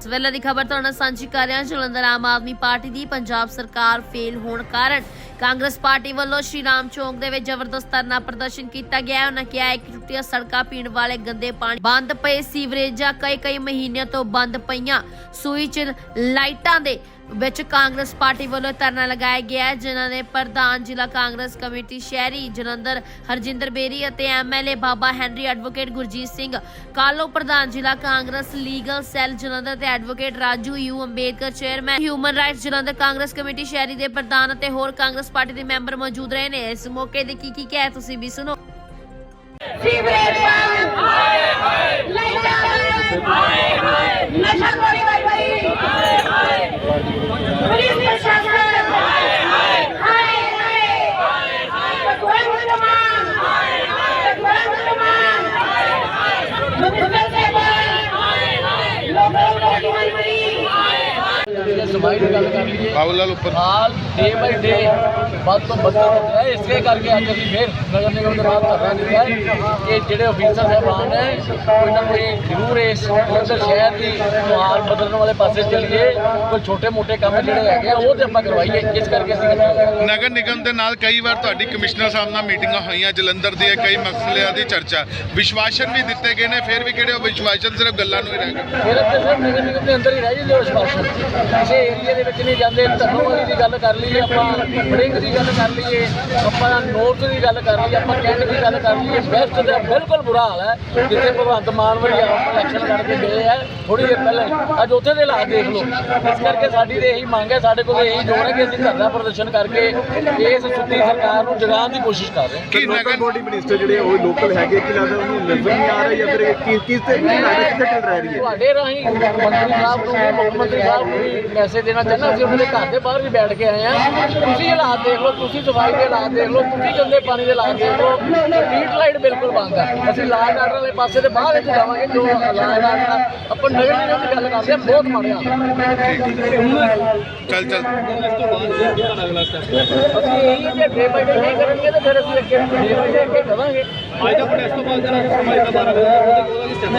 ਇਸ ਵੇਲੇ ਦੀ ਖਬਰ ਤੁਹਾਡੇ ਨਾਲ ਸਾਂਝੀ ਕਰ ਰਿਹਾ ਜਲੰਧਰ ਆਮ ਆਦਮੀ ਪਾਰਟੀ ਦੀ ਪੰਜਾਬ ਸਰਕਾਰ ਫੇਲ ਹੋਣ ਕਾਰਨ ਕਾਂਗਰਸ ਪਾਰਟੀ ਵੱਲੋਂ ਸ਼੍ਰੀ ਰਾਮ ਚੌਂਕ ਦੇ ਵਿੱਚ ਜ਼ਬਰਦਸਤ ਧਰਨਾ ਪ੍ਰਦਰਸ਼ਨ ਕੀਤਾ ਗਿਆ ਉਹਨਾਂ ਕਿਹਾ ਹੈ ਟੁੱਟੀਆਂ ਸੜਕਾਂ ਪੀਣ ਵਾਲੇ ਗੰਦੇ ਪਾਣੀ ਬੰਦ ਪਏ, ਸੀਵਰੇਜਾਂ ਕਈ ਕਈ ਮਹੀਨਿਆਂ ਤੋਂ ਬੰਦ ਪਈਆਂ। ਸੂਈ ਲਾਈਟਾਂ ਦੇ ਵਿੱਚ ਕਾਂਗਰਸ ਪਾਰਟੀ ਵੱਲੋਂ ਧਰਨਾ ਲਗਾਇਆ ਗਿਆ ਜਿਨ੍ਹਾਂ ਨੇ ਪ੍ਰਧਾਨ ਜ਼ਿਲ੍ਹਾ ਕਾਂਗਰਸ ਕਮੇਟੀ ਸ਼ਹਿਰੀ ਜਲੰਧਰ ਹਰਜਿੰਦਰ ਬੇਰੀ ਅਤੇ MLA Baba Henry advocate Gurjeet Singh Kalo ਪ੍ਰਧਾਨ ਜ਼ਿਲ੍ਹਾ ਕਾਂਗਰਸ ਲੀਗਲ ਸੈੱਲ ਜਲੰਧਰ ਤੇ advocate Raju U Ambedkar chairman human rights Jalandhar Congress committee ਸ਼ਹਿਰੀ ਦੇ ਪ੍ਰਧਾਨ ਅਤੇ ਹੋਰ ਕਾਂਗਰਸ ਪਾਰਟੀ ਦੇ ਮੈਂਬਰ ਮੌਜੂਦ ਰਹੇ ਨੇ। ਇਸ ਮੌਕੇ ਤੇ ਕੀ ਕੀ ਕਿਹਾ ਤੁਸੀਂ ਵੀ ਸੁਣੋ। ਸੀਵਰੇਜ ਬੰਦ ਹਾਏ ਹਾਏ ਲਾਈਟਾਂ ਬੰਦ ਹਾਏ ਹਾਏ ਨਸ਼ਾ ਖੋਰੀ ਵਾਈ ਵਾਈ ਹਾਏ ਹਾਏ ਪੁਲਿਸ ਪ੍ਰਸ਼ਾਸਨ ਹਾਏ ਹਾਏ ਹਾਏ ਹਾਏ ਹਾਏ ਹਾਏ ਭਗਵਾਨ ਜ਼ਮਾਨ ਹਾਏ ਹਾਏ ਭਗਵਾਨ ਜ਼ਮਾਨ ਹਾਏ ਹਾਏ ਮੁਕਤਸਰ ਸੇ ਬੰਦ ਹਾਏ ਹਾਏ ਲੋਕਾਂ ਨੂੰ ਵਾਈ ਵਾਈ ਹਾਏ ਜੇ ਸਫ਼ਾਈ ਦੀ ਗੱਲ ਕਰ ਲਈਏ ਬਾਬੂਲਾਲ ਉੱਪਰ। ਹਾਲ ਡੇ ਬਾਈ ਡੇ ਵੱਧ ਤੋਂ ਬੱਤਰ ਹੋ ਰਿਹਾ ਹੈ। ਇਸੇ ਕਰਕੇ ਅੱਜ ਅਸੀਂ ਫਿਰ ਨਗਰ ਨਿਗਮ ਦੇ ਨਾਲ ਧਰਨਾ ਦਿੱਤਾ ਹੈ ਕਿ ਜਿਹੜੇ ਅਫੀਸਰ ਸਾਹਿਬਾਨ ਹੈ ਕੋਈ ਨਾ ਕੋਈ ਜ਼ਰੂਰ ਇਸ ਜਲੰਧਰ ਸ਼ਹਿਰ ਦੀ ਮਾਹੌਲ ਬਦਲਣ ਵਾਲੇ ਪਾਸੇ ਚੱਲੀਏ ਕੋਈ ਛੋਟੇ ਮੋਟੇ ਕੰਮ ਜਿਹੜੇ ਹੈਗੇ ਆ ਉਹ ਤੇ ਆਪਾਂ ਕਰਵਾਈਏ। ਇਸ ਕਰਕੇ ਅਸੀਂ ਕਰਦੇ ਨਗਰ ਨਿਗਮ ਦੇ ਨਾਲ ਕਈ ਵਾਰ ਤੁਹਾਡੀ ਕਮਿਸ਼ਨਰ ਸਾਹਿਬ ਨਾਲ ਮੀਟਿੰਗਾਂ ਹੋਈਆਂ ਜਲੰਧਰ ਦੀਆਂ ਕਈ ਮਸਲਿਆਂ ਦੀ ਚਰਚਾ। ਵਿਸ਼ਵਾਸਨ ਵੀ ਦਿੱਤੇ ਗਏ ਨੇ ਫਿਰ ਵੀ ਕਿਹੜੇ ਵਿਸ਼ਵਾਸਨ ਸਿਰਫ ਗੱਲਾਂ ਨੂੰ ਹੀ ਰਹਿ ਗਏ। ਫਿਰ ਤੇ ਸਿਰਫ ਨਗਰ ਨਿਗਮ ਦੇ ਅੰਦਰ ਹੀ ਰਹਿ ਜਾਂਦੇ ਉਸ ਕਿਸੇ ਏਰੀਆ ਦੇ ਵਿੱਚ ਨਹੀਂ ਜਾਂਦੇ ਧਰਮਵਾਲੀ ਦੀ ਗੱਲ ਕਰ ਲਈਏ ਆਪਾਂ ਬੜਿੰਗ ਦੀ ਗੱਲ ਕਰ ਲਈਏ ਆਪਾਂ ਨੋਰਥ ਦੀ ਗੱਲ ਕਰ ਲਈਏ ਆਪਾਂ ਕੈਂਟ ਦੀ ਗੱਲ ਕਰ ਲਈਏ ਵੈਸਟ ਦਾ ਬਿਲਕੁਲ ਬੁਰਾ ਹਾਲ ਹੈ ਜਿੱਥੇ ਭਗਵੰਤ ਮਾਨ ਵਰੀ ਆਪ ਇਲੈਕਸ਼ਨ ਕਰਕੇ ਗਏ ਆ ਥੋੜੀ ਦੇਰ ਪਹਿਲਾਂ। ਅੱਜ ਉੱਥੇ ਦੇ ਹਾਲਾਤ ਦੇਖ ਲਓ। ਇਸ ਕਰਕੇ ਸਾਡੀ ਤੇ ਇਹੀ ਮੰਗ ਹੈ ਸਾਡੇ ਕੋਲ ਇਹੀ ਜੋਰ ਹੈ ਕਿ ਅਸੀਂ ਧਰਨਾ ਪ੍ਰਦਰਸ਼ਨ ਕਰਕੇ ਇਸ ਸੁੱਤੀ ਸਰਕਾਰ ਨੂੰ ਜਗਾਉਣ ਦੀ ਕੋਸ਼ਿਸ਼ ਕਰ ਰਹੇ ਹਾਂ। ਕਿ ਲੋਕਲ ਨਗਰ ਬੋਡੀ ਮਿਨਿਸਟਰ ਜਿਹੜੇ ਉਹ ਲੋਕਲ ਹੈਗੇ ਕਿ ਲੱਗਦਾ ਉਹਨੂੰ ਨਜ਼ਰ ਨਹੀਂ ਆ ਰਿਹਾ ਜਾਂ ਫਿਰ ਕੀ ਕਿਸ ਤੇ ਕੀ ਕਿੱਥੇ ਚੱਲ ਰਹਿ ਹੈ? ਤੁਹਾਡੇ ਰਾਹੀਂ ਮੰਤਰੀ ਸਾਹਿਬ ਨੂੰ ਮੁੱਖ ਮੰਤਰੀ ਸਾਹਿਬ ਨੂੰ ਮੈਸੇਜ ਦੇਣਾ ਚਾਹੁੰਦਾ ਅਸੀਂ ਉਹਨਾਂ ਦੇ ਘਰ ਦੇ ਬਾਹਰ ਵੀ ਬੈਠ ਕੇ ਆਏ ਆ। ਤੁਸੀਂ ਹਾਲਾਤ ਦੇਖ ਲਓ ਤੁਸੀਂ ਸਫ਼ਾਈ ਦੇ ਹਾਲਾਤ ਦੇਖ ਲਓ ਤੁਸੀਂ ਗੰਦੇ ਪਾਣੀ ਦੇ ਹਾਲਾਤ ਦੇਖ ਲਓ। ਸਟਰੀਟ ਲਾਈਟ ਬਿਲਕੁਲ ਬੰਦ ਹੈ ਅਸੀਂ ਲਾਲ ਆਰਡਰ ਵਾਲੇ ਪਾਸੇ ਦੇ ਬਾਹਰ ਇੱਥੇ ਜਾਵਾਂਗੇ ਜੋ ਲਾਲ ਆਰਡਰ ਆਪਾਂ ਨਗਰ ਨਿਗਮ ਦੀ ਗੱਲ ਕਰਦੇ ਹਾਂ ਬਹੁਤ ਮਾੜੇ ਹਾਲ ਚੱਲ ਚੱਲ। ਅਸੀਂ ਇਹੀ ਜੇ ਡੇ ਬਾਈ ਡੇ ਨਹੀਂ ਕਰਨਗੇ ਤਾਂ ਫਿਰ ਅਸੀਂ ਅੱਗੇ ਡੇ ਬਾਈ ਡੇ ਅੱਗੇ ਕਰਾਂਗੇ ਅੱਜ ਦਾ ਪ੍ਰੈਸ ਤੋਂ ਬਾਅਦ ਜਿਹੜਾ ਸਮਾਜ ਦਾ ਬਾਰੇ